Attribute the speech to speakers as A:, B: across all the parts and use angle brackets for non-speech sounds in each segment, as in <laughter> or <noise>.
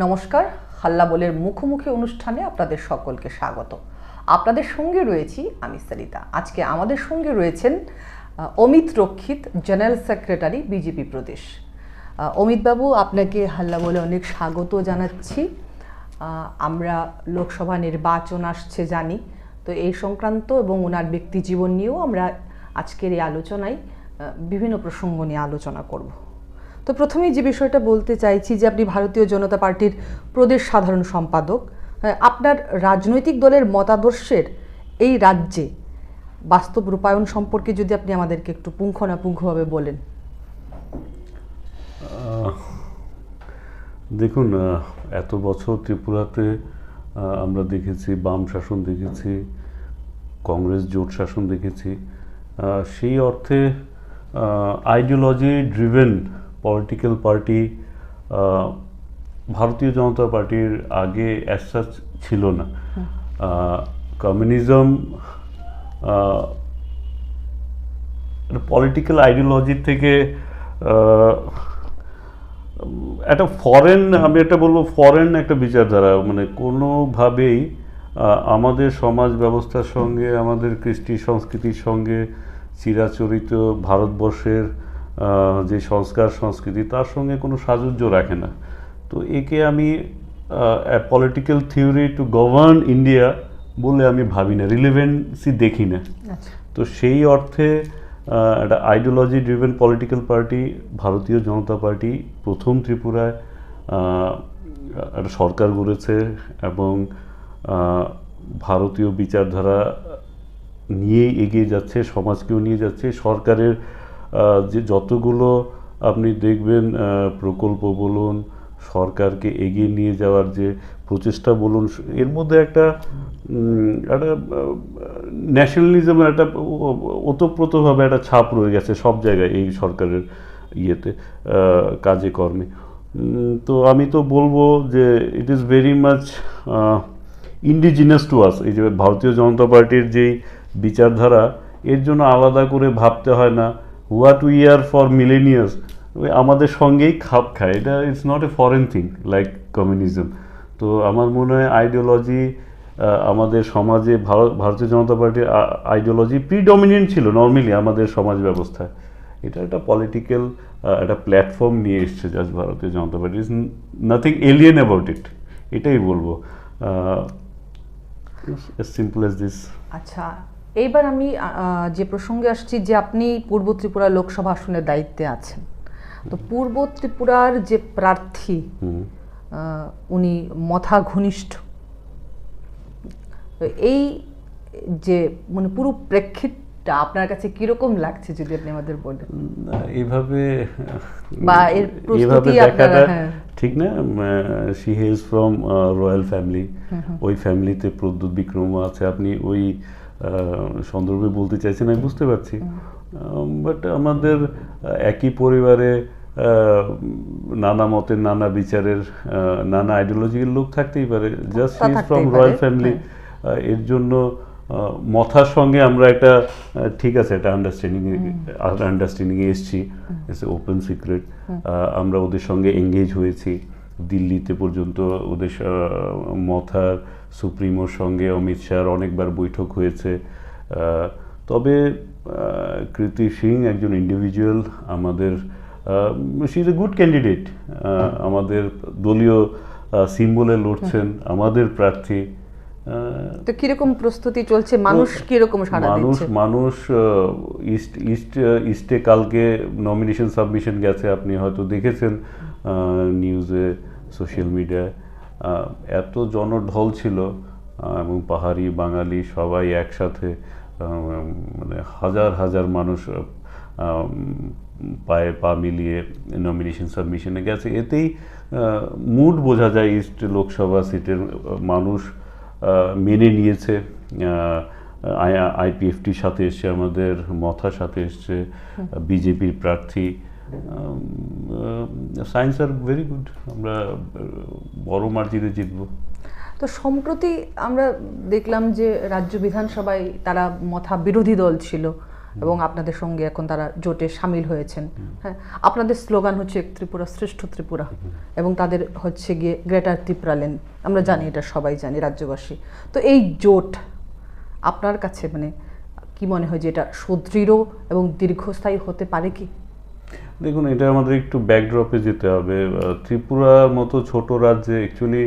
A: নমস্কার, হাল্লা বলের মুখোমুখি অনুষ্ঠানে আপনাদের সকলকে স্বাগত। আপনাদের সঙ্গে রয়েছি আমি সরিতা। আজকে আমাদের সঙ্গে রয়েছেন Amit Rakshit, general secretary BJP প্রদেশ। অমিতবাবু আপনাকে হাল্লা বলে অনেক স্বাগত জানাচ্ছি। আমরা লোকসভা নির্বাচন আসছে জানি, তো এই সংক্রান্ত এবং ওনার ব্যক্তি জীবন নিয়েও আমরা আজকের এই আলোচনায় বিভিন্ন প্রসঙ্গ নিয়ে আলোচনা করব। তো প্রথমেই যে বিষয়টা বলতে চাইছি যে আপনি ভারতীয় জনতা পার্টির প্রদেশ সাধারণ সম্পাদক আপনার রাজনৈতিক দলের মতাদর্শের এই রাজ্যে বাস্তব রূপায়ণ সম্পর্কে যদি আপনি আমাদেরকে একটু পুঙ্খানুপুঙ্খভাবে বলেন।
B: দেখুন এত বছর ত্রিপুরাতে আমরা দেখেছি, বাম শাসন দেখেছি, কংগ্রেস জোট শাসন দেখেছি সেই অর্থে আইডিওলজি ড্রিভেন পলিটিক্যাল পার্টি ভারতীয় জনতা পার্টির আগে অ্যাসাচ ছিল না। কমিউনিজম পলিটিক্যাল আইডিওলজির থেকে আহ, একটা ফরেন আমি একটা বলব ফরেন একটা বিচারধারা মানে কোনোভাবেই আহ, আমাদের সমাজ ব্যবস্থার সঙ্গে আমাদের কৃষ্টি সংস্কৃতির সঙ্গে চিরাচরিত ভারতবর্ষের যে সংস্কার সংস্কৃতি তার সঙ্গে কোনো সাযুজ্য রাখে না। তো একে আমি political theory to govern India বলে আমি ভাবি না রিলেভেন্সি দেখি না।
A: আচ্ছা।
B: তো সেই অর্থে একটা আইডিওলজি ড্রিভেন পলিটিক্যাল পার্টি ভারতীয় জনতা পার্টি প্রথম ত্রিপুরায় একটা সরকার গড়েছে এবং ভারতীয় বিচারধারা নিয়েই এগিয়ে যাচ্ছে সমাজকেও নিয়ে যাচ্ছে সরকারের যে যতগুলো আপনি দেখবেন প্রকল্প বলুন, সরকারকে এগিয়ে নিয়ে যাওয়ার যে প্রচেষ্টা বলুন, এর মধ্যে একটা একটা ন্যাশনালিজমের একটা ওতপ্রোতভাবে একটা ছাপ রয়ে গেছে সব জায়গায় এই সরকারের ইয়েতে কাজে, কর্মে। তো আমি তো বলব যে it is very much indigenous to us এই যে ভারতীয় জনতা পার্টির যেই বিচারধারা, এর জন্য আলাদা করে ভাবতে হয় না। What we are for millennia ওই আমাদের সঙ্গেই খাপ খায়। এটা it's not a foreign thing like communism তো আমার মনে হয় আইডিওলজি আমাদের সমাজে, ভারত, ভারতীয় জনতা পার্টির আইডিওলজি প্রিডমিনেন্ট ছিল নর্মালি আমাদের সমাজ ব্যবস্থায়। এটা একটা পলিটিক্যাল একটা প্ল্যাটফর্ম নিয়ে এসছে just Bharatiya Janata party. Is nothing alien about it এটাই বলব। সিম্পল এস দিস
A: আচ্ছা এইবার আমি যে প্রসঙ্গে আসছি যে আপনি পূর্ব ত্রিপুরা লোকসভা আসনের দায়িত্বে আছেন। তো পূর্ব ত্রিপুরার যে প্রার্থী উনি মথা ঘনিষ্ঠ এই যে মানে পুরো প্রেক্ষিতটা আপনার কাছে কীরকম লাগছে যদি আপনি আমাদের বলেন?
B: এইভাবে
A: বা এর প্রস্তুতি আপনারা, হ্যাঁ।
B: ঠিক না she has from royal family ওই ফ্যামিলিতে প্রদ্যুৎ বিক্রম আছে আপনি ওই সন্দর্ভে বলতে চাইছেন আমি বুঝতে পারছি। বাট আমাদের একই পরিবারে নানা মতের নানা বিচারের নানা আইডিওলজির লোক থাকতেই পারে। Just is from royal family এর জন্য মথার সঙ্গে আমরা একটা ঠিক আছে একটা আন্ডারস্ট্যান্ডিং আন্ডারস্ট্যান্ডিংয়ে এসেছি। ইটস ওপেন সিক্রেট আমরা ওদের সঙ্গে এঙ্গেজ হয়েছি। দিল্লিতে পর্যন্ত ওদের মথার, সুপ্রিমোর সঙ্গে অমিত শাহর অনেকবার বৈঠক হয়েছে। তবে কৃতি সিং একজন ইন্ডিভিজুয়াল আমাদের she is a good candidate আমাদের দলীয় সিম্বলে লড়ছেন, আমাদের প্রার্থী।
A: তো কীরকম প্রস্তুতি চলছে? মানুষ কীরকম সাড়া
B: মানুষ মানুষ ইস্ট ইস্ট ইস্টে কালকে নমিনেশন সাবমিশন গেছে আপনি হয়তো দেখেছেন নিউজে সোশ্যাল মিডিয়ায় এত জনঢল ছিল এবং পাহাড়ি বাঙালি সবাই একসাথে মানে হাজার হাজার মানুষ পায়ে পা মিলিয়ে নমিনেশন সাবমিশনে গেছে। এতেই মুড বোঝা যায় ইস্ট লোকসভা সিটের মানুষ মেনে নিয়েছে আইপিএফটির সাথে এসছে, আমাদের মথার সাথে এসছে, বিজেপির প্রার্থী। সায়েন্স আর ভেরি গুড আমরা বড় মার্জিনে জিতব।
A: তো সম্প্রতি আমরা দেখলাম যে রাজ্য বিধানসভায় তারা মথা বিরোধী দল ছিল। এবং আপনাদের সঙ্গে এখন তারা জোটে সামিল হয়েছেন। হ্যাঁ আপনাদের স্লোগান হচ্ছে এক ত্রিপুরা শ্রেষ্ঠ ত্রিপুরা এবং তাদের হচ্ছে গিয়ে গ্রেটার ত্রিপুরা লেন। আমরা জানি এটা সবাই জানি রাজ্যবাসী। তো এই জোট আপনার কাছে মানে কি মনে হয় যে এটা সুদৃঢ় এবং দীর্ঘস্থায়ী হতে পারে কি?
B: দেখুন এটা আমাদের একটু ব্যাকড্রপে যেতে হবে। ত্রিপুরার মতো ছোট রাজ্যে অ্যাকচুয়ালি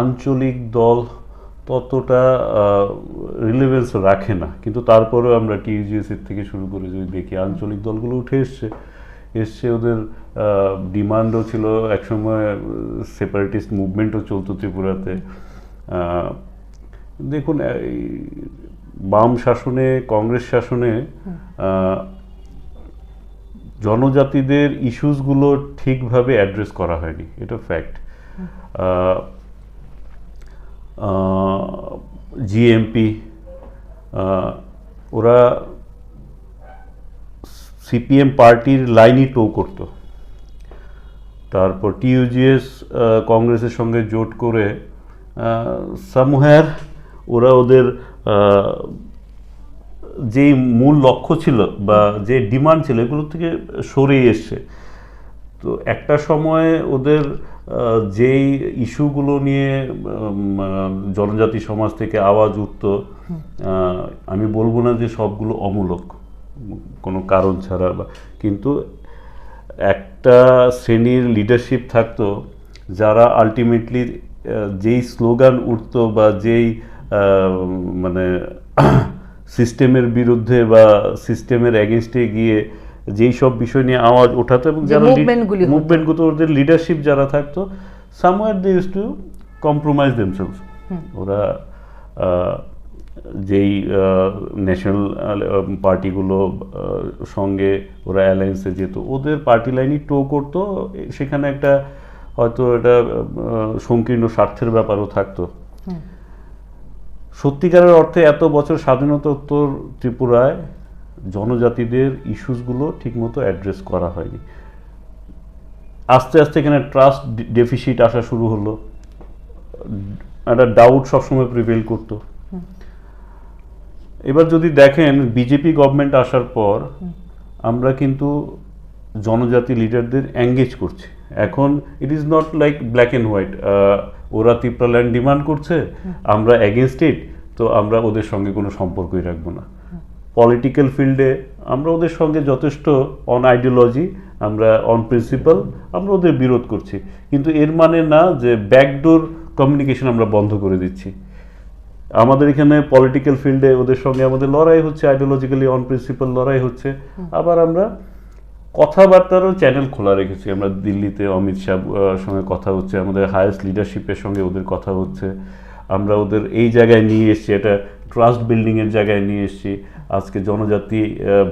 B: আঞ্চলিক দল ততটা রিলেভেন্স রাখে না। কিন্তু তারপরেও আমরা টিউজিএসির থেকে শুরু করে যদি দেখি, আঞ্চলিক দলগুলো উঠে এসছে। এসছে ওদের ডিমান্ডও ছিল একসময় সেপারেটিস্ট মুভমেন্টও চলতো ত্রিপুরাতে। দেখুন বাম শাসনে, কংগ্রেস শাসনে জনজাতিদের ইস্যুসগুলো ঠিকভাবে অ্যাড্রেস করা হয়নি। এটা ফ্যাক্ট জিএমপি ওরা সিপিএম পার্টির লাইনই টো করতো। তারপর টিইউজিএস কংগ্রেসের সঙ্গে জোট করে সামহেয়ার ওরা ওদের যেই মূল লক্ষ্য ছিল বা যে ডিমান্ড ছিল, এগুলো থেকে সরে এসছে। তো একটা সময়ে ওদের যেই ইস্যুগুলো নিয়ে জনজাতি সমাজ থেকে আওয়াজ উঠত আমি বলব না যে সবগুলো অমূলক কোনো কারণ ছাড়া বা কিন্তু একটা শ্রেণির লিডারশিপ থাকতো যারা আলটিমেটলি যেই স্লোগান উঠতো বা যেই মানে <coughs> সিস্টেমের বিরুদ্ধে বা সিস্টেমের এগেনস্টে গিয়ে যেই সব বিষয় নিয়ে আওয়াজ ওঠাতো এবং যারা মুভমেন্টগুলো ওদের লিডারশিপ যারা থাকতো somewhere they use to compromise themselves ওরা যেই ন্যাশনাল পার্টিগুলো সঙ্গে ওরা অ্যালায়েন্সে যেত ওদের পার্টি লাইনই টো করতো। সেখানে একটা হয়তো এটা সংকীর্ণ স্বার্থের ব্যাপারও থাকতো। সত্যিকারের অর্থে এত বছর স্বাধীনতা উত্তর ত্রিপুরায় জনজাতিদের ইস্যুসগুলো ঠিকমতো অ্যাড্রেস করা হয়নি। আস্তে আস্তে এখানে ট্রাস্ট ডেফিসিট আসা শুরু হলো। একটা ডাউট সবসময় প্রিভেল করতো। এবার যদি দেখেন, বিজেপি গভর্নমেন্ট আসার পর আমরা কিন্তু জনজাতি লিডারদের এঙ্গেজ করছি। এখন it is not like black and white ওরা ত্রিপুরা ল্যান্ড ডিমান্ড করছে, আমরা অ্যাগেনস্ট ইট তো আমরা ওদের সঙ্গে কোনো সম্পর্কই রাখব না। পলিটিক্যাল ফিল্ডে আমরা ওদের সঙ্গে যথেষ্ট অন আইডিওলজি আমরা অন প্রিন্সিপাল আমরা ওদের বিরোধ করছি। কিন্তু এর মানে না যে ব্যাকডোর কমিউনিকেশন আমরা বন্ধ করে দিচ্ছি। আমাদের এখানে পলিটিক্যাল ফিল্ডে ওদের সঙ্গে আমাদের লড়াই হচ্ছে আইডিওলজিক্যালি অন প্রিন্সিপাল লড়াই হচ্ছে। আবার আমরা কথাবার্তারও চ্যানেল খোলা রেখেছি। আমরা দিল্লিতে অমিত শাহ সঙ্গে কথা হচ্ছে আমাদের হায়েস্ট লিডারশিপের সঙ্গে ওদের কথা হচ্ছে। আমরা ওদের এই জায়গায় নিয়ে এসেছি, এটা ট্রাস্ট বিল্ডিংয়ের জায়গায় নিয়ে এসেছি। আজকে জনজাতি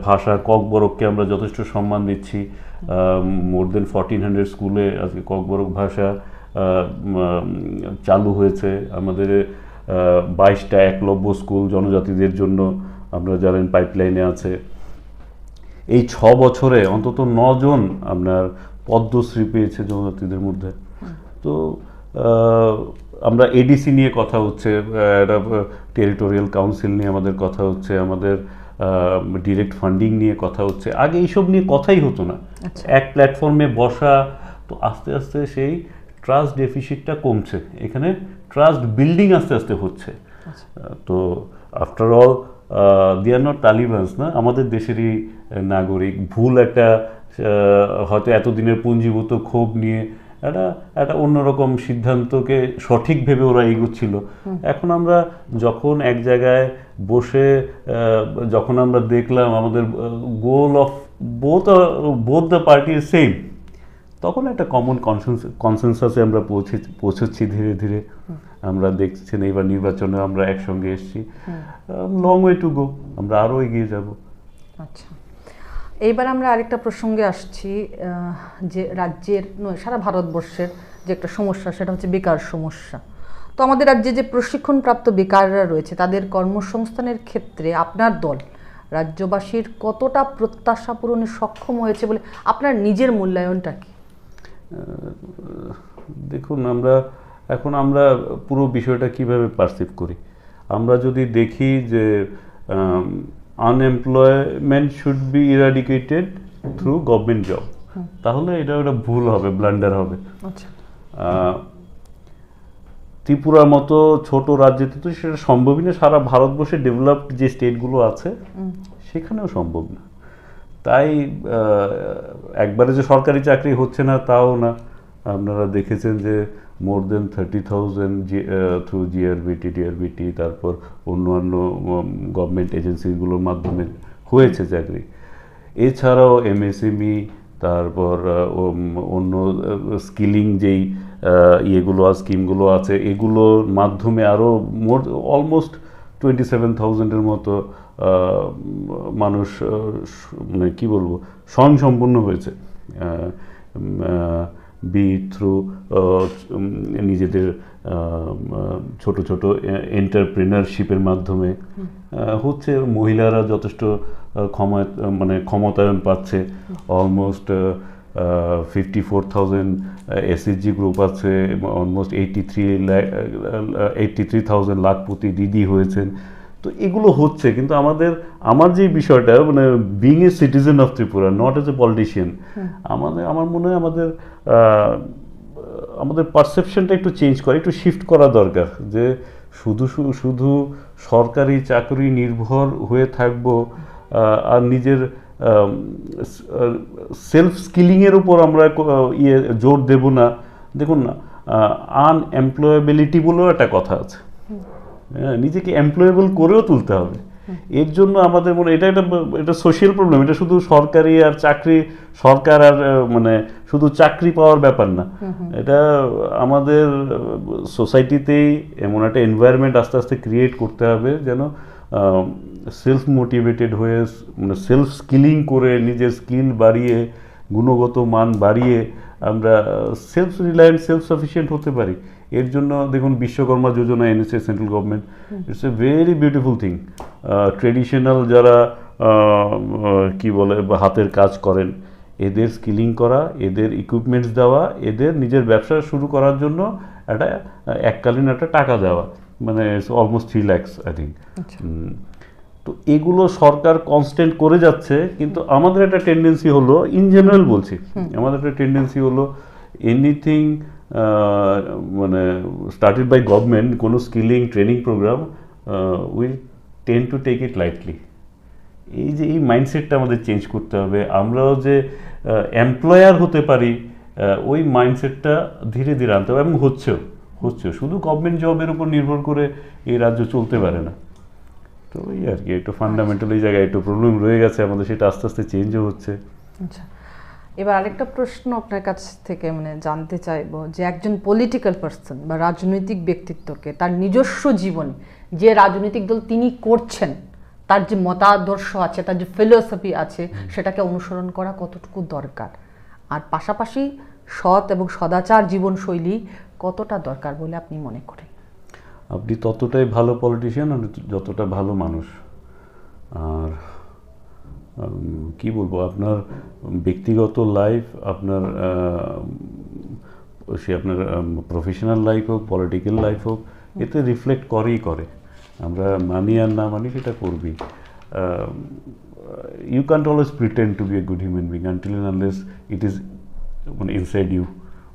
B: ভাষা ককবরককে আমরা যথেষ্ট সম্মান দিচ্ছি। মোর দেন ফোরটিন হান্ড্রেড স্কুলে আজকে ককবরক ভাষা চালু হয়েছে। আমাদের বাইশটা একলব্য স্কুল জনজাতিদের জন্য আমরা জানেন পাইপলাইনে আছে। এই ছ বছরে অন্তত নজন আপনার পদ্মশ্রী পেয়েছে জনজাতিদের মধ্যে। তো আমরা এডিসি নিয়ে কথা হচ্ছে টেরিটোরিয়াল কাউন্সিল নিয়ে আমাদের কথা হচ্ছে আমাদের ডিরেক্ট ফান্ডিং নিয়ে কথা হচ্ছে। আগে এইসব নিয়ে কথাই হতো না।
A: আচ্ছা।
B: এক প্ল্যাটফর্মে বসা তো আস্তে আস্তে সেই ট্রাস্ট ডেফিসিটটা কমছে। এখানে ট্রাস্ট বিল্ডিং আস্তে আস্তে হচ্ছে। তো after all they are not Talibans না আমাদের দেশেরই নাগরিক। ভুল একটা হয়তো এতদিনের পুঞ্জীভূত ক্ষোভ নিয়ে একটা একটা অন্যরকম সিদ্ধান্তকে সঠিক ভেবে ওরা এগোচ্ছিল। এখন আমরা যখন এক জায়গায় বসে যখন আমরা দেখলাম আমাদের goal of both both the party same তখন একটা কমন কনসেনসাসে আমরা পৌঁছে পৌঁছচ্ছি ধীরে ধীরে। আমরা দেখছেন এইবার নির্বাচনে আমরা একসঙ্গে এসেছি। লং ওয়ে টু গো আমরা আরও এগিয়ে যাব।
A: আচ্ছা। এইবার আমরা আরেকটা প্রসঙ্গে আসছি যে রাজ্যের, নয়, সারা ভারতবর্ষের যে একটা সমস্যা, সেটা হচ্ছে বেকার সমস্যা। তো আমাদের রাজ্যে যে প্রশিক্ষণপ্রাপ্ত বেকাররা রয়েছে, তাদের কর্মসংস্থানের ক্ষেত্রে আপনার দল, রাজ্যবাসীর কতটা প্রত্যাশা পূরণে সক্ষম হয়েছে বলে, আপনার নিজের মূল্যায়নটা কি?
B: দেখুন, আমরা, এখন আমরা পুরো বিষয়টা কীভাবে পারসিভ করি? আমরা যদি দেখি যে unemployment should be eradicated through government job তাহলে এটা একটা ভুল হবে ব্লান্ডার হবে।
A: আচ্ছা।
B: ত্রিপুরার মতো ছোট রাজ্যে তো সেটা সম্ভবই না সারা ভারতবর্ষে ডেভেলপড যে স্টেটগুলো আছে সেখানেও সম্ভব না। তাই একবারে যে সরকারি চাকরি হচ্ছে না তাও না। আপনারা দেখেছেন যে মোর দেন থার্টি থাউজেন্ড জি থ্রু জিআরবিটি ডিআরবিটি তারপর অন্যান্য গভর্নমেন্ট এজেন্সিগুলোর মাধ্যমে হয়েছে চাকরি। এছাড়াও এমএসএমই তারপর আহ, উম, অন্য স্কিলিং যেই ইয়েগুলো আছে স্কিমগুলো আছে এগুলোর মাধ্যমে আরও মোর অলমোস্ট টোয়েন্টি সেভেন থাউজেন্ডের মতো মানুষ মানে কী বলব স্বয়ংসম্পূর্ণ হয়েছে। বি থ্রু নিজেদের ছোট ছোট এন্টারপ্রেনারশিপের মাধ্যমে হচ্ছে মহিলারা যথেষ্ট ক্ষমা মানে ক্ষমতায়ন পাচ্ছে। Almost fifty four thousand SSG group আছে almost eighty three eighty three thousand lakhpati দিদি হয়েছেন। তো এগুলো হচ্ছে কিন্তু আমাদের আমার যে বিষয়টা মানে being a citizen of Tripura not as a politician আমাদের আমার মনে হয় আমাদের আমাদের পারসেপশনটা একটু চেঞ্জ করা একটু শিফট করা দরকার যে শুধু শুধু সরকারি চাকরি নির্ভর হয়ে থাকব আর নিজের সেলফ স্কিলিংয়ের উপর আমরা ইয়ে জোর দেব না। দেখুন না আনএমপ্লয়েবিলিটি বলেও একটা কথা আছে। নিজেকে এমপ্লয়েবল করেও তুলতে হবে। এর জন্য আমাদের মনে এটা একটা এটা সোশ্যাল প্রবলেম এটা শুধু সরকারি আর চাকরি সরকার আর মানে শুধু চাকরি পাওয়ার ব্যাপার না। এটা আমাদের সোসাইটিতেই এমন একটা এনভায়রনমেন্ট আস্তে আস্তে ক্রিয়েট করতে হবে যেন সেলফ মোটিভেটেড হয়ে মানে সেলফ স্কিলিং করে নিজের স্কিল বাড়িয়ে গুণগত মান বাড়িয়ে আমরা সেলফ রিলায়েন্ট সেলফ সাফিসিয়েন্ট হতে পারি। এর জন্য দেখুন বিশ্বকর্মা যোজনা এনেছে central government it's a very beautiful thing traditional যারা আহ, আহ, কি বলে হাতের কাজ করেন এদের স্কিলিং করা এদের ইকুইপমেন্টস দেওয়া এদের নিজের ব্যবসা শুরু করার জন্য একটা এককালীন একটা টাকা দেওয়া। মানে almost three lakhs I think তো এগুলো সরকার কনস্ট্যান্ট করে যাচ্ছে কিন্তু আমাদের একটা টেন্ডেন্সি হলো ইন জেনারেল বলছি আমাদের একটা টেন্ডেন্সি হলো এনিথিং মানে স্টার্টেড বাই গভর্নমেন্ট কোনো skilling training programme we tend to take it lightly এই যে, এই মাইন্ডসেটটা আমাদের চেঞ্জ করতে হবে। আমরাও যে এমপ্লয়ার হতে পারি ওই মাইন্ডসেটটা ধীরে ধীরে আনতে হবে এবং হচ্ছেও হচ্ছেও। শুধু গভর্নমেন্ট জবের উপর নির্ভর করে এই রাজ্য চলতে পারে না। তো এই আর কি, একটু ফান্ডামেন্টাল এই জায়গায় একটু প্রবলেম রয়ে গেছে আমাদের, সেটা আস্তে আস্তে চেঞ্জও হচ্ছে।
A: আচ্ছা। এবার আরেকটা প্রশ্ন আপনার কাছ থেকে মানে জানতে চাইব যে একজন পলিটিক্যাল পার্সন বা রাজনৈতিক ব্যক্তিত্বকে তার নিজস্ব জীবনে যে রাজনৈতিক দল তিনি করছেন তার যে মতাদর্শ আছে তার যে ফিলোসফি আছে সেটাকে অনুসরণ করা কতটুকু দরকার? আর পাশাপাশি সৎ এবং সদাচার জীবনশৈলী কতটা দরকার বলে আপনি মনে করেন?
B: আপনি ততটাই ভালো পলিটিশিয়ান আর যতটা ভালো মানুষ। আর কি বলব আপনার ব্যক্তিগত লাইফ আপনার সে আপনার প্রফেশনাল লাইফ হোক পলিটিক্যাল লাইফ হোক এতে রিফ্লেক্ট করেই করে। আমরা মানি আর না মানি সেটা করবি you can't always pretend to be a good human being until unless it is মানে ইনসাইড ইউ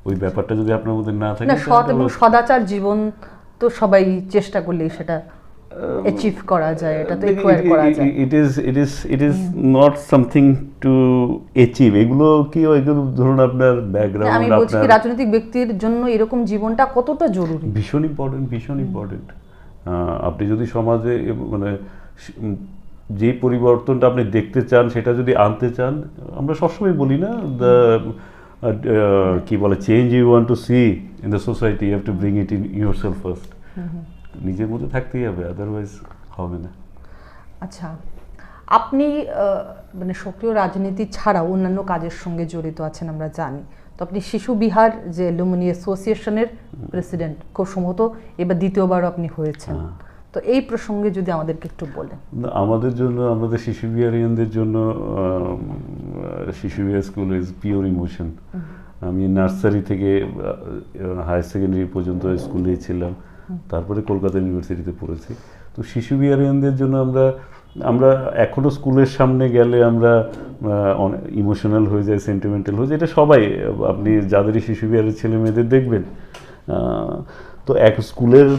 B: ওই ব্যাপারটা যদি আপনার মধ্যে না থাকে
A: সদাচার জীবন তো সবাই চেষ্টা করলেই সেটা অ্যাচিভ করা যায় এটা তো একুয়ার করা যায়।
B: It is it is it is not something to achieve এগুলো কি এগুলো ধরুন আপনার
A: না, আমি
B: ব্যাকগ্রাউন্ড
A: বলছি কি রাজনৈতিক ব্যক্তির জন্য এরকম জীবনটা কতটা জরুরি?
B: ভীষণ ইম্পর্টেন্ট ভীষণ ইম্পর্টেন্ট আপনি যদি সমাজে মানে যে পরিবর্তনটা আপনি দেখতে চান সেটা যদি আনতে চান আমরা সবসময় বলি না দ্য কি বলে change you want to see in the society you have to bring it in yourself first নিজের মধ্যে থাকতেই হবে আদারওয়াইজ হবে না।
A: আচ্ছা আপনি মানে সক্রিয় রাজনীতি ছাড়াও অন্যান্য কাজের সঙ্গে জড়িত আছেন আমরা জানি। তো আপনি শিশু বিহার যে লুমিনি অ্যাসোসিয়েশনের প্রেসিডেন্ট খুব সম্ভবত এবার দ্বিতীয়বার আপনি হয়েছেন।
B: হ্যাঁ।
A: তো এই প্রসঙ্গে যদি আমাদেরকে একটু বলেন।
B: আমাদের জন্য আমাদের শিশু বিহারিয়ানদের জন্য Shishu Bihar school is pure emotion আমি নার্সারি থেকে হায়ার সেকেন্ডারি পর্যন্ত স্কুলেই ছিলাম। তারপরে কলকাতা ইউনিভার্সিটিতে পড়েছি। তো শিশু বিহারিয়ানদের জন্য আমরা আমরা এখনও স্কুলের সামনে গেলে আমরা ইমোশনাল হয়ে যায় সেন্টিমেন্টাল হয়ে যায় এটা সবাই, আপনি যাদেরই শিশু বিহারের ছেলে মেয়েদের দেখবেন। তো এক স্কুলের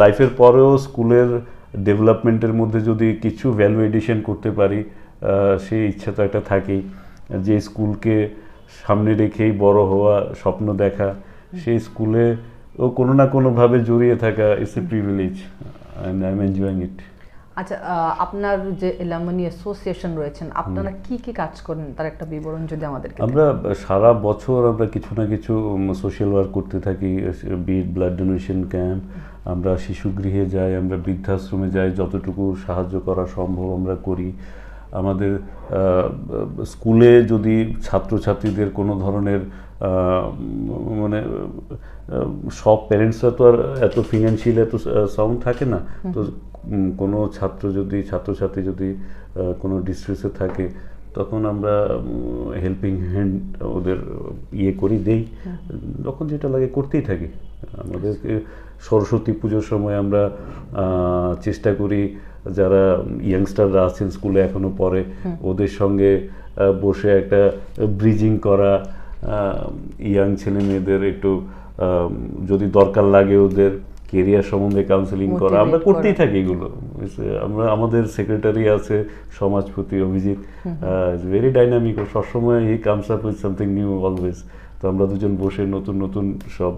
B: লাইফের পরেও স্কুলের ডেভেলপমেন্টের মধ্যে যদি কিছু ভ্যালু এডিশন করতে পারি সেই ইচ্ছা তো একটা থাকেই। যে স্কুলকে সামনে রেখেই বড় হওয়া, স্বপ্ন দেখা, সেই স্কুলে ও কোনো না কোনোভাবে জড়িয়ে থাকা it's a privilege and I am enjoying it
A: আচ্ছা আপনার যে এলামনি অ্যাসোসিয়েশন রয়েছেন আপনারা কি কি কাজ করেন? তার একটা বিবরণ যদি আমাদেরকে
B: আমরা সারা বছর আমরা কিছু না কিছু সোশ্যাল ওয়ার্ক করতে থাকি বিট ব্লাড ডোনেশন ক্যাম্প আমরা শিশু গৃহে যাই আমরা বৃদ্ধাশ্রমে যাই যতটুকু সাহায্য করা সম্ভব আমরা করি। আমাদের স্কুলে যদি ছাত্রছাত্রীদের কোনো ধরনের মানে সব প্যারেন্টসরা তো আর এত ফিনান্সিয়াল এত সাউন্ড থাকে না। তো কোনো ছাত্র যদি ছাত্রছাত্রী যদি কোনো ডিস্ট্রেসে থাকে তখন আমরা হেল্পিং হ্যান্ড ওদের ইয়ে করি দেই। যখন যেটা লাগে করতেই থাকি। আমাদের সরস্বতী পুজোর সময় আমরা চেষ্টা করি যারা ইয়াংস্টাররা আছেন স্কুলে এখনও পড়ে ওদের সঙ্গে বসে একটা ব্রিজিং করা ইয়াং ছেলে মেয়েদের একটু যদি দরকার লাগে ওদের কেরিয়ার সম্বন্ধে কাউন্সেলিং করা আমরা করতেই থাকি এগুলো। আমরা আমাদের সেক্রেটারি আছে Samajpati Abhijit. Is very dynamic ও সবসময় he comes up with something new always তো আমরা দুজন বসে নতুন নতুন সব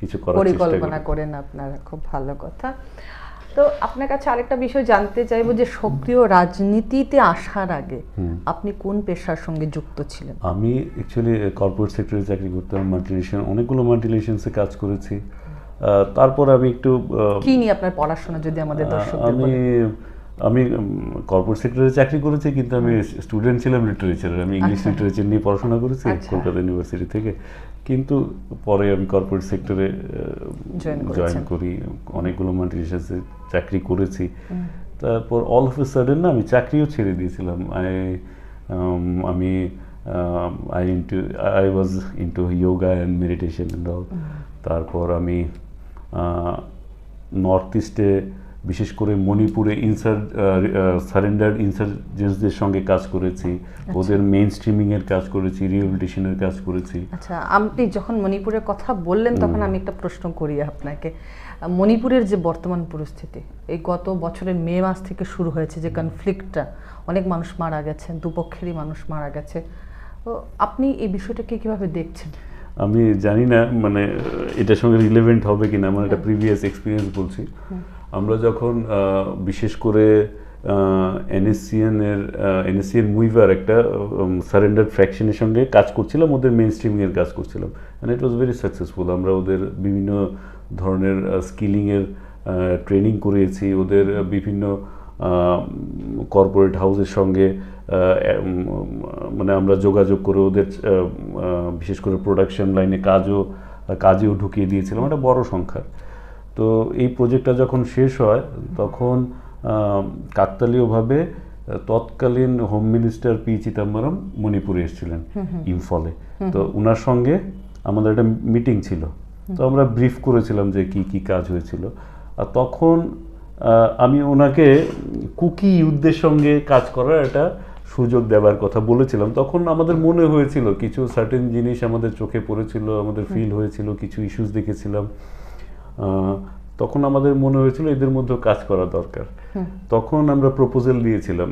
B: কিছু করার চেষ্টা
A: পরিকল্পনা করেন আপনারা খুব ভালো কথা। তো আপনার কাছে আরেকটা বিষয় জানতে চাইব যে সক্রিয় রাজনীতিতে আসার আগে আপনি কোন পেশার সঙ্গে যুক্ত ছিলেন?
B: আমি অ্যাকচুয়ালি কর্পোরেট সেক্টরে চাকরি করতাম মাল্টিনেশন অনেকগুলো মাল্টিনেশনসে কাজ করেছি। তারপর আমি একটু
A: কি নিয়ে আপনার পড়াশোনা যদি আমাদের দর্শক
B: আমি? আমি কর্পোরেট সেক্টরে চাকরি করেছি কিন্তু আমি স্টুডেন্ট ছিলাম লিটারেচারের আমি ইংলিশ
A: আচ্ছা।
B: লিটারেচার নিয়ে পড়াশোনা করেছি
A: আচ্ছা।
B: কলকাতা ইউনিভার্সিটি থেকে। কিন্তু পরে আমি কর্পোরেট সেক্টরে জয়েন করি অনেকগুলো মাল্টিনেশনসে চাকরি করেছি। তারপর অল অফ এ সাডেন না আমি চাকরিও ছেড়ে দিয়েছিলাম। আই আমি I into I was into yoga and meditation and all তারপর আমি নর্থ ইস্টে বিশেষ করে মণিপুরে ইনসার সারেন্ডার ইনসার্জেন্সদের সঙ্গে কাজ করেছি ওদের মেইন স্ট্রিমিংয়ের কাজ করেছি রিহেবিলিটেশনের কাজ করেছি।
A: আচ্ছা আপনি যখন মণিপুরের কথা বললেন তখন আমি একটা প্রশ্ন করি আপনাকে। মণিপুরের যে বর্তমান পরিস্থিতি এই গত বছরের মে মাস থেকে শুরু হয়েছে যে কনফ্লিক্টটা অনেক মানুষ মারা গেছে দুপক্ষেরই মানুষ মারা গেছে। তো আপনি এই বিষয়টাকে কীভাবে দেখছেন?
B: আমি জানি না মানে এটার সঙ্গে রিলেভেন্ট হবে কিনা আমার একটা প্রিভিয়াস এক্সপিরিয়েন্স বলছি। আমরা যখন বিশেষ করে এনএসসিএন এর এনএসসিএন মুইভার একটা সারেন্ডার ফ্র্যাকশনের সঙ্গে কাজ করছিলাম, ওদের মেন স্ট্রিমিংয়ের কাজ করছিলাম। And it was very successful আমরা ওদের বিভিন্ন ধরনের স্কিলিংয়ের ট্রেনিং করিয়েছি। ওদের বিভিন্ন কর্পোরেট হাউসের সঙ্গে মানে আমরা যোগাযোগ করে ওদের বিশেষ করে প্রোডাকশন লাইনে কাজও, কাজেও ঢুকিয়ে দিয়েছিলাম। একটা বড় সংখ্যা তো এই প্রজেক্টটা যখন শেষ হয় তখন কাকতালীয়ভাবে তৎকালীন হোম মিনিস্টার পি চিদাম্বরম মণিপুরে এসেছিলেন ইম্ফলে তো ওনার সঙ্গে আমাদের একটা মিটিং ছিল। তো আমরা ব্রিফ করেছিলাম যে কি কি কাজ হয়েছিল। আর তখন আমি ওনাকে কুকি ইউথদের সঙ্গে কাজ করার একটা সুযোগ দেওয়ার কথা বলেছিলাম। তখন আমাদের মনে হয়েছিল কিছু সার্টেন জিনিস আমাদের চোখে পড়েছিল আমাদের ফিল হয়েছিল কিছু ইস্যুস দেখেছিলাম। তখন আমাদের মনে হয়েছিল এদের মধ্যেও কাজ করা দরকার। তখন আমরা প্রপোজাল দিয়েছিলাম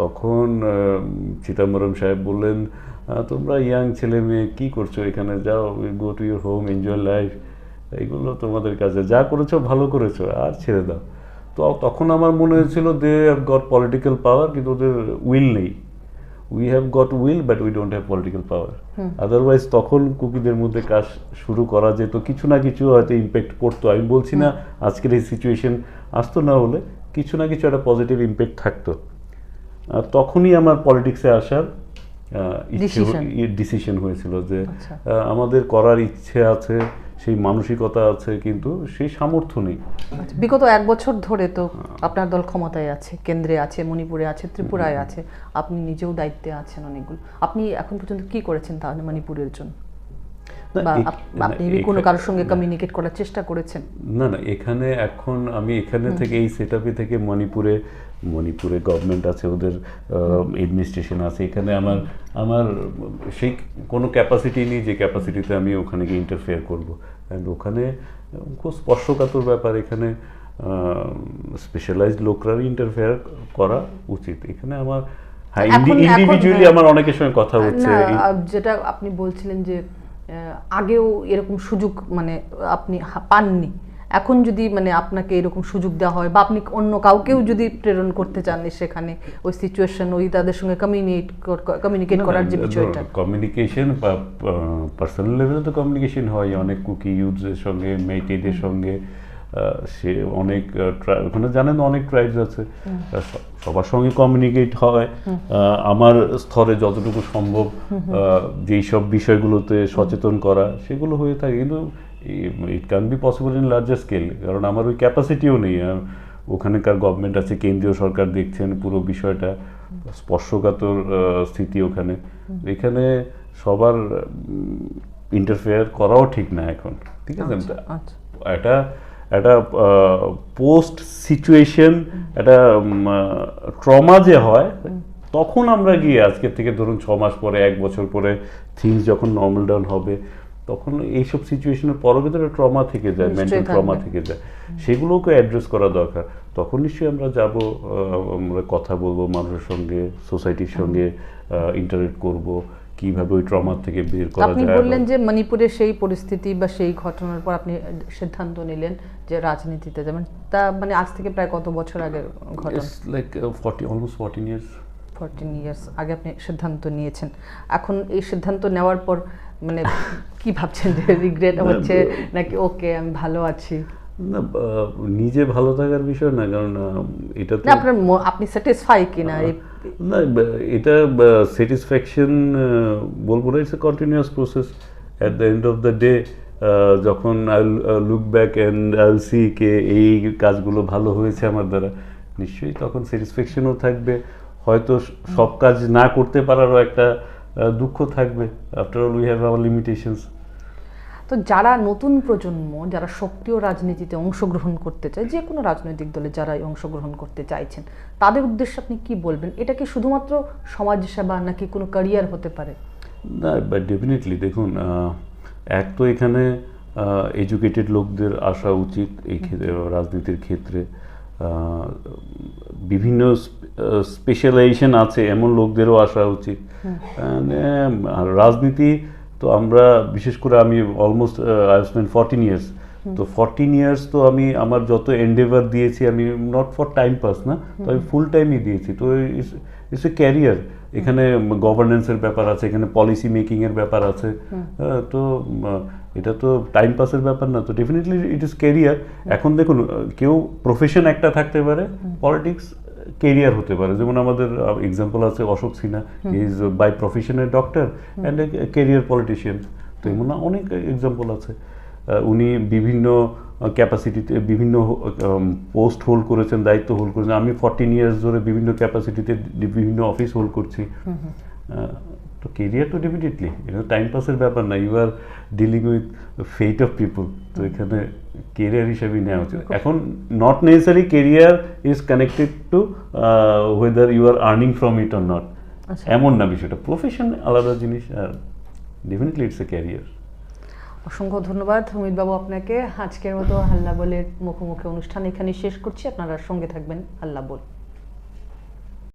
B: তখন আহ, চিদাম্বরম সাহেব বললেন তোমরা ইয়াং ছেলে মেয়ে কী করছ এখানে? যাও go to your home enjoy life এইগুলো তোমাদের কাছে যা করেছ ভালো করেছ আর ছেড়ে দাও। তো তখন আমার মনে হয়েছিল they have got political power কিন্তু ওদের উইল নেই। We have got will but we don't have political power otherwise তখন কুকিদের মধ্যে কাজ শুরু করা যেত কিছু না কিছু হয়তো ইম্প্যাক্ট পড়তো। আমি বলছি না আজকের এই সিচুয়েশন আসতো না হলে কিছু না কিছু একটা পজিটিভ ইম্প্যাক্ট থাকতো। তখনই আমার পলিটিক্সে আসার ডিসিশন হয়েছিল যে
A: আচ্ছা।
B: আমাদের করার ইচ্ছে আছে সেই মানসিকতা আছে কিন্তু সেই সামর্থ্য নেই।
A: বিগত এক বছর ধরে তো আপনার দল ক্ষমতায় আছে কেন্দ্রে আছে মণিপুরে আছে ত্রিপুরায় আছে। আপনি নিজেও দায়িত্বে আছেন অনেকগুলো। আপনি এখন পর্যন্ত কি করেছেন তাহলে মণিপুরের জন্য? বা আপনি কোনো কারোর সঙ্গে কমিউনিকেট করার চেষ্টা করেছেন?
B: না না এখানে এখন আমি এখানে থেকে এই সেট থেকে মণিপুরে মণিপুরে গভর্নমেন্ট আছে ওদের এডমিনিস্ট্রেশন আছে। এখানে আমার আমার সেই কোনো ক্যাপাসিটি নেই যে ক্যাপাসিটিতে আমি ওখানে গিয়ে ইন্টারফেয়ার করব। অ্যান্ড ওখানে খুব স্পর্শকাতর ব্যাপার এখানে স্পেশালাইজড লোকরাই ইন্টারফেয়ার করা উচিত। এখানে আমার হ্যাঁ ইন্ডিভিজুয়ালি। আমার অনেকের সঙ্গে কথা হচ্ছে।
A: যেটা আপনি বলছিলেন যে আগেও এরকম সুযোগ মানে আপনি পাননি। এখন যদি মানে আপনাকে এরকম সুযোগ দেওয়া হয় বা আপনি অন্য কাউকেও যদি প্রেরণ করতে চান সেখানে ওই সিচুয়েশন ওই তাদের সঙ্গে কমিউনিকেট কমিউনিকেট করার যে বিষয়টা।
B: কমিউনিকেশন বা পার্সোনাল লেভেলে তো কমিউনিকেশন হয়। অনেক কুকি ইউথদের সঙ্গে মেয়েটিদের সঙ্গে। সে অনেক ওখানে জানেন অনেক ট্রাইবস আছে। সবার সঙ্গে কমিউনিকেট হয়। আমার স্তরে যতটুকু সম্ভব যেই সব বিষয়গুলোতে সচেতন করা সেগুলো হয়ে থাকে। কিন্তু it can be possible in larger scale কারণ আমার ওই ক্যাপাসিটিও নেই। ওখানকার গভর্নমেন্ট আছে কেন্দ্রীয় সরকার দেখছেন পুরো বিষয়টা স্পর্শকাতর স্থিতি ওখানে। এখানে সবার ইন্টারফেয়ার করাও ঠিক না এখন। ঠিক আছে?
A: আচ্ছা
B: একটা পোস্ট সিচুয়েশন একটা ট্রমা যে হয় তখন আমরা গিয়ে আজকের থেকে ধরুন ছ মাস পরে এক বছর পরে থিংস যখন নর্মাল ডাউন হবে তখন এইসব সিচুয়েশনের পরও কিন্তু একটা ট্রমা থেকে যায় মেন্টাল ট্রমা থেকে যায়। সেগুলোকে অ্যাড্রেস করা দরকার। তখন নিশ্চয়ই আমরা যাব আমরা কথা বলব মানুষের সঙ্গে সোসাইটির সঙ্গে ইন্টারেক্ট করব। কীভাবে ওই ট্রমা থেকে বের করা যায় আপনি
A: বললেন যে মণিপুরের সেই পরিস্থিতি বা সেই ঘটনার পর আপনি সিদ্ধান্ত নিলেন যে রাজনীতিতে যাবেন। তা মানে আজ থেকে প্রায় কত বছর আগের ঘটনা?
B: Like forty almost fourteen years
A: fourteen years আগে আপনি সিদ্ধান্ত নিয়েছেন। এখন এই সিদ্ধান্ত নেওয়ার পর মানে কি ভাবছেন যে রিগ্রেট <laughs> হচ্ছে নাকি ওকে আমি ভালো আছি
B: না নিজে ভালো থাকার বিষয় না কারণ এটা তো
A: না আপনার আপনি স্যাটিসফাই কিনা
B: না এটা স্যাটিসফ্যাকশন বলব না it's a continuous process at the end of the day যখন I look back and I see কে এই কাজগুলো ভালো হয়েছে আমার দ্বারা নিশ্চয়ই তখন স্যাটিসফ্যাকশনও থাকবে। হয়তো সব কাজ না করতে পারারও একটা দুঃখ থাকবে। After all we have our limitations
A: তো যারা নতুন প্রজন্ম যারা সক্রিয় রাজনীতিতে অংশগ্রহণ করতে চায় যে কোনো রাজনৈতিক দলে যারাই অংশগ্রহণ করতে চাইছেন তাদের উদ্দেশ্যে আপনি কি বলবেন? এটা কি শুধুমাত্র সমাজসেবা নাকি কোনো ক্যারিয়ার হতে পারে?
B: না ডেফিনেটলি দেখুন এক তো এখানে এডুকেটেড লোকদের আসা উচিত এই ক্ষেত্রে রাজনীতির ক্ষেত্রে। বিভিন্ন স্পেশালাইজেশন আছে এমন লোকদেরও আসা উচিত। রাজনীতি তো আমরা বিশেষ করে আমি almost I spend fourteen years তো ফর্টিন ইয়ার্স তো আমি আমার যত এন্ডেভার দিয়েছি আমি নট ফর টাইম পাস না তো আমি ফুল টাইমই দিয়েছি। তো ইটস এ ক্যারিয়ার এখানে গভর্নেন্সের ব্যাপার আছে এখানে পলিসি মেকিংয়ের ব্যাপার আছে। হ্যাঁ, তো এটা তো টাইম পাসের ব্যাপার না তো ডেফিনেটলি ইট ইজ ক্যারিয়ার এখন দেখুন কেউ প্রফেশন একটা থাকতে পারে পলিটিক্স কেরিয়ার হতে পারে। যেমন আমাদের এক্সাম্পল আছে অশোক সিনহা। ইজ বাই প্রফেশনের ডক্টর অ্যান্ড কেরিয়ার পলিটিশিয়ান তো এমন অনেক এক্সাম্পল আছে। উনি বিভিন্ন ক্যাপাসিটিতে বিভিন্ন পোস্ট হোল্ড করেছেন দায়িত্ব হোল্ড করেছেন। আমি ফর্টিন ইয়ার্স ধরে বিভিন্ন ক্যাপাসিটিতে বিভিন্ন অফিস হোল্ড করছি। তো কেরিয়ার তো ডেফিনেটলি এটা টাইম পাসের ব্যাপার না you are dealing with fate of people তো এখানে কেরিয়ার হিসেবেই নেওয়া উচিত। এখন not necessary career is connected to whether you are earning from it or not. এমন না বিষয়টা প্রফেশন আলাদা জিনিস আর ডেফিনেটলি ইটস এ ক্যারিয়ার
A: অসংখ্য ধন্যবাদ বাবু আপনাকে। আজকের মতো হাল্লা বলের মুখোমুখি অনুষ্ঠান এখানে শেষ করছি। আপনারা সঙ্গে থাকবেন হাল্লা বল।